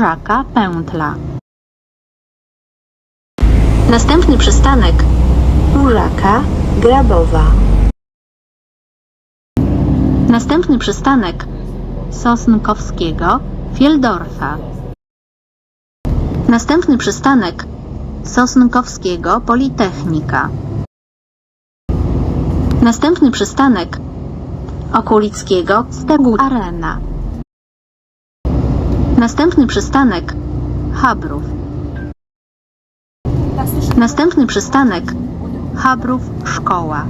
Burzaka Pętla. Następny przystanek Burzaka, Grabowa. Następny przystanek Sosnkowskiego Fieldorfa. Następny przystanek Sosnkowskiego Politechnika. Następny przystanek Okulickiego Stegu Arena. Następny przystanek Habrów. Następny przystanek Habrów Szkoła.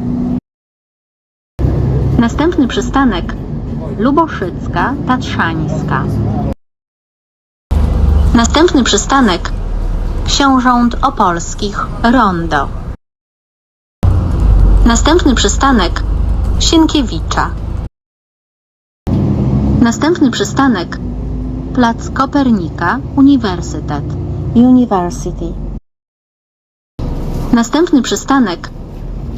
Następny przystanek Luboszycka Tatrzańska. Następny przystanek Książąt Opolskich Rondo. Następny przystanek Sienkiewicza. Następny przystanek Plac Kopernika Uniwersytet. University. Następny przystanek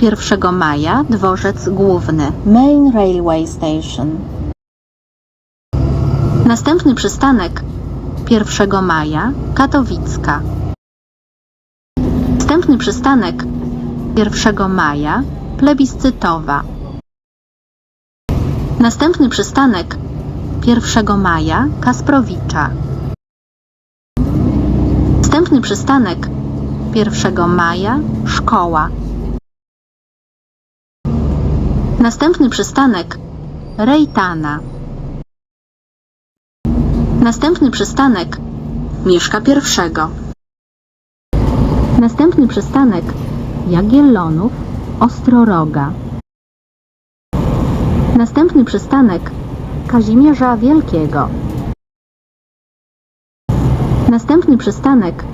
1 maja Dworzec Główny. Main Railway Station. Następny przystanek 1 maja Katowicka. Następny przystanek 1 maja Plebiscytowa. Następny przystanek 1 maja Kasprowicza. Następny przystanek 1 maja Szkoła. Następny przystanek Rejtana. Następny przystanek Mieszka pierwszego. Następny przystanek Jagiellonów Ostroroga. Następny przystanek Kazimierza Wielkiego. Następny przystanek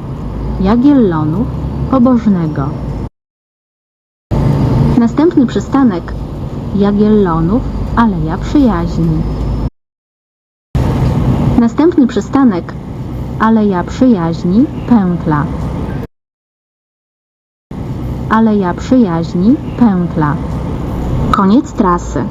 Jagiellonów Pobożnego. Następny przystanek Jagiellonów Aleja Przyjaźni. Następny przystanek Aleja Przyjaźni Pętla. Aleja Przyjaźni Pętla. Koniec trasy.